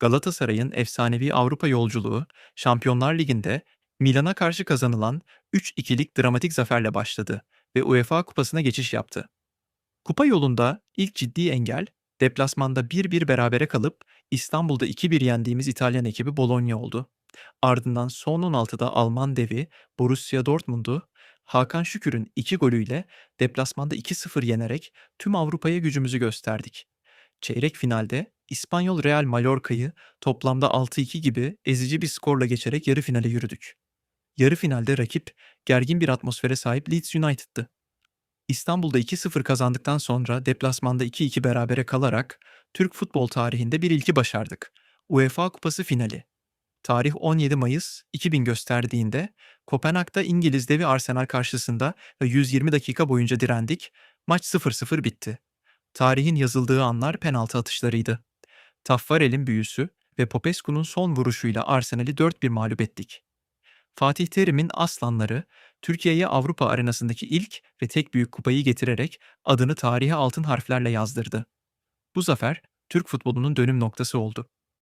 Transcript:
Galatasaray'ın efsanevi Avrupa yolculuğu, Şampiyonlar Ligi'nde Milan'a karşı kazanılan 3-2'lik dramatik zaferle başladı ve UEFA Kupası'na geçiş yaptı. Kupa yolunda ilk ciddi engel, deplasmanda 1-1 berabere kalıp İstanbul'da 2-1 yendiğimiz İtalyan ekibi Bologna oldu. Ardından son 16'da Alman devi Borussia Dortmund'u Hakan Şükür'ün 2 golüyle deplasmanda 2-0 yenerek tüm Avrupa'ya gücümüzü gösterdik. Çeyrek finalde İspanyol Real Mallorca'yı toplamda 6-2 gibi ezici bir skorla geçerek yarı finale yürüdük. Yarı finalde rakip gergin bir atmosfere sahip Leeds United'tı. İstanbul'da 2-0 kazandıktan sonra deplasmanda 2-2 berabere kalarak Türk futbol tarihinde bir ilki başardık. UEFA Kupası finali. Tarih 17 Mayıs 2000 gösterdiğinde Kopenhag'da İngiliz devi Arsenal karşısında ve 120 dakika boyunca direndik. Maç 0-0 bitti. Tarihin yazıldığı anlar penaltı atışlarıydı. Taffarel'in büyüsü ve Popescu'nun son vuruşuyla Arsenal'i 4-1 mağlup ettik. Fatih Terim'in aslanları Türkiye'ye Avrupa arenasındaki ilk ve tek büyük kupayı getirerek adını tarihe altın harflerle yazdırdı. Bu zafer Türk futbolunun dönüm noktası oldu.